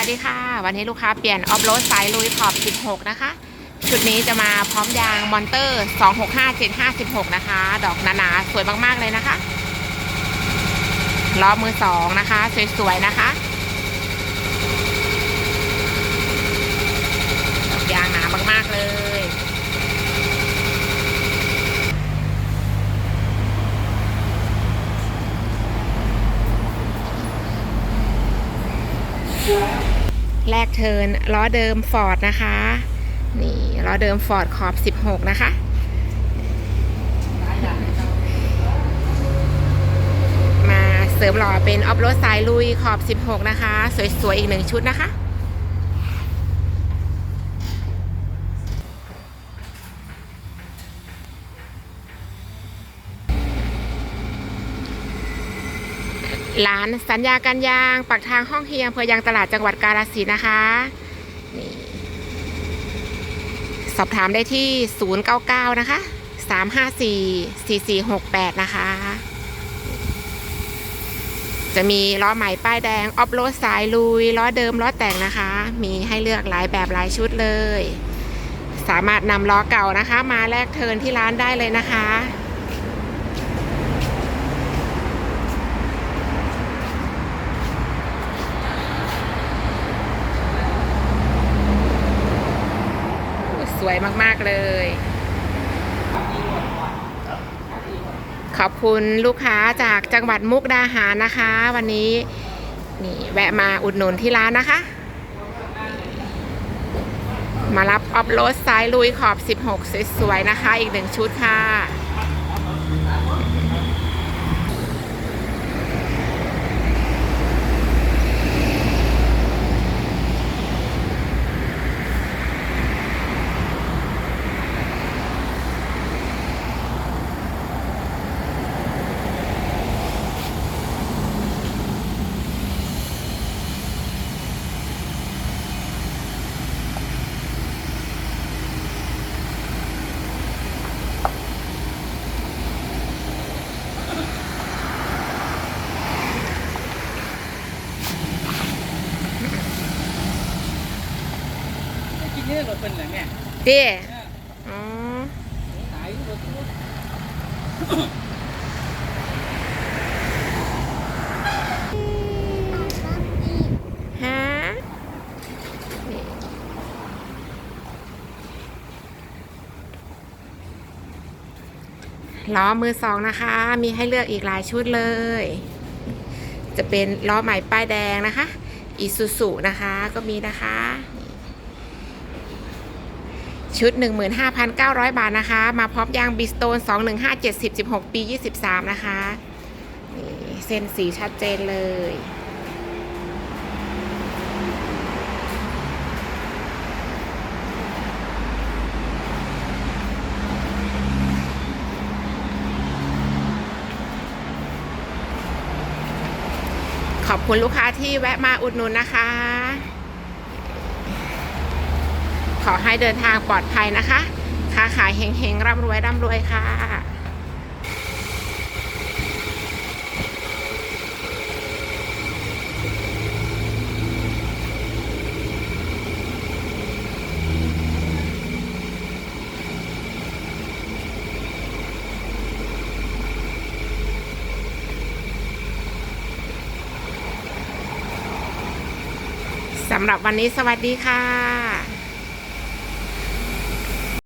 ัสดีค่ะ วันนี้ลูกค้าเปลี่ยนออฟโรดสายลุยขอบ 16 นะคะ ชุดนี้จะมาพร้อมยางมอนเตอร์ 265 7516นะคะ ดอกหนาๆ สวยมากๆเลยนะคะล้อมือสองนะคะ สวยๆ นะคะดอกยางหนามากๆเลย แรกเทินล้อเดิมฟอร์ดนะคะ นี่ล้อเดิมฟอร์ดขอบ 16 นะคะมาเสริมหล่อเป็นออฟโรดสายลุยขอบ 16 นะคะ สวยๆ อีกหนึ่งชุดนะคะ ร้านสัญญาการยางปักทางห้องเฮียงอำเภอยางตลาดจังหวัดกาฬสินธุ์นะคะนี่สอบถามได้ที่ 099 นะคะ 354 4468 นะคะ จะมีล้อใหม่ป้ายแดง ออฟโรดสายลุย ล้อเดิมล้อแต่งนะคะ มีให้เลือกหลายแบบหลายชุดเลย สามารถนำล้อเก่านะคะ มาแลกเทินที่ร้านได้เลยนะคะ ส วยมาก ๆ เลย ขอบคุณลูกค้าจากจังหวัดมุกดาหารนะคะ วันนี้นี่แวะมาอุดหนุนที่ร้านนะคะ มารับออฟโรดสายลุยขอบ 16 สวย ๆ นะคะ อีกหนึ่งชุดค่ะ อะกว่าเป็นเหรอแม่เจ้อ๋อขายรถฮะล้อมือสองนะคะ มีให้เลือกอีกหลายชุดเลย จะเป็นล้อใหม่ป้ายแดงนะคะ อีซูซูนะคะก็มีนะคะ ชุด 15,900 บาทนะคะ มาพร้อมยางบิสโตน 215 70 16 ปี 23 นะคะ นี่เส้นสีชัดเจนเลย ขอบคุณลูกค้าที่แวะมาอุดหนุนนะคะ ขอให้เดินทางปลอดภัยนะคะ ค้าขายเฮงๆร่ำรวยร่ำรวยค่ะสำหรับวันนี้สวัสดีค่ะ